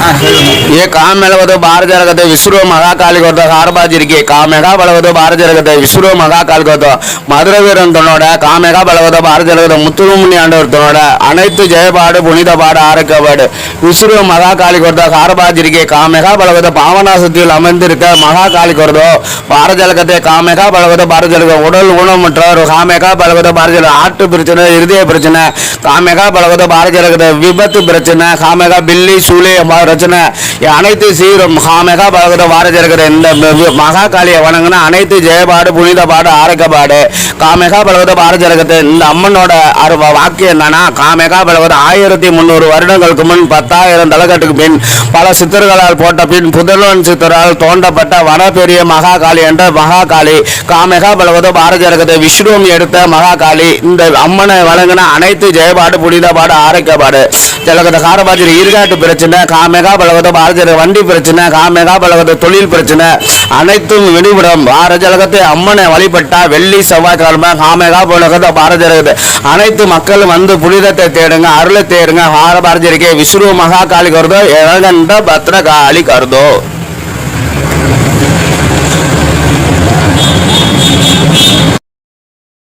ये काम मेलवतो बार जरगत विश्व மகாகாலி கொடுத்த சார்பாஜிரிக்கு காமெகா பலவதோ பாரதி ஜனகத்தை விஸ்வரோ மகாகாலி கொடுத்தோ மதுர வீரன் தன்னோட காமெகா பலவதோ பாரதி ஜனகத முத்துருமுனி ஆண்டவர் தன்னோட அனைத்து ஜெயபாடு புனித பாடு ஆரோக்கியபாடு விஸ்வரோ மகாகாலி கொடுத்த சார்பாஜிரிக்கு காமெகா பலவத பாவனாசத்தில் அமர்ந்திருக்க மகாகாலி கொடுத்தோ பாரதி ஜலகத்தை காமெகா பலவத பாரதி ஜலக உடல் ஊனமுற்றவர் காமெகா பலவத பாரதி ஜலக ஆட்டு பிரச்சனை இருதய பிரச்சனை காமெகா பலவத பாரதி ஜலகத விபத்து பிரச்சனை காமெகா பில்லி சூளை பிரச்சனை. அனைத்து சீரும் காமெகா பகவத பார இந்த மகா காளியை வணங்கின அனைத்து ஜெயபாடு புனித பாடு ஆரோக்கியபாடு காமெகா பலவத பார இந்த அம்மனோட அரு வாக்கியம் என்னன்னா காமெகா பலவத ஆயிரத்தி முந்நூறு வருடங்களுக்கு முன் பத்தாயிரம் தலைக்கட்டுக்கு பின் பல சித்தர்களால் போட்ட பின் புதல்வன் சித்தரால் தோண்டப்பட்ட வனப்பெரிய மகா காளி என்ற மகா காளி காமெகா பலவத பாரத விஷ்ணுவும் எடுத்த மகா காளி இந்த அம்மனை வழங்கின அனைத்து ஜெயபாடு புனிதபாடு ஆரோக்கியபாடு சிலகத காரபாஜர் ஈர்காட்டு பிரச்சனை காமேகா பலகத பாரதிய வண்டி பிரச்சனை காமெகா பலகத தொழில் பிரச்சனை அனைத்தும் விடுபடும் பார ஜலகத்தை அம்மனை வழிபட்டா வெள்ளி செவ்வாய்க்கிழமை காமெகா பலகத பாரதியர் அனைத்து மக்களும் வந்து புனிதத்தை தேடுங்க அருளை தேடுங்க பார பாரதியருக்கே விஸ்வ மகா காளி கருதோ இழகண்ட பத்ர காளி கருதோ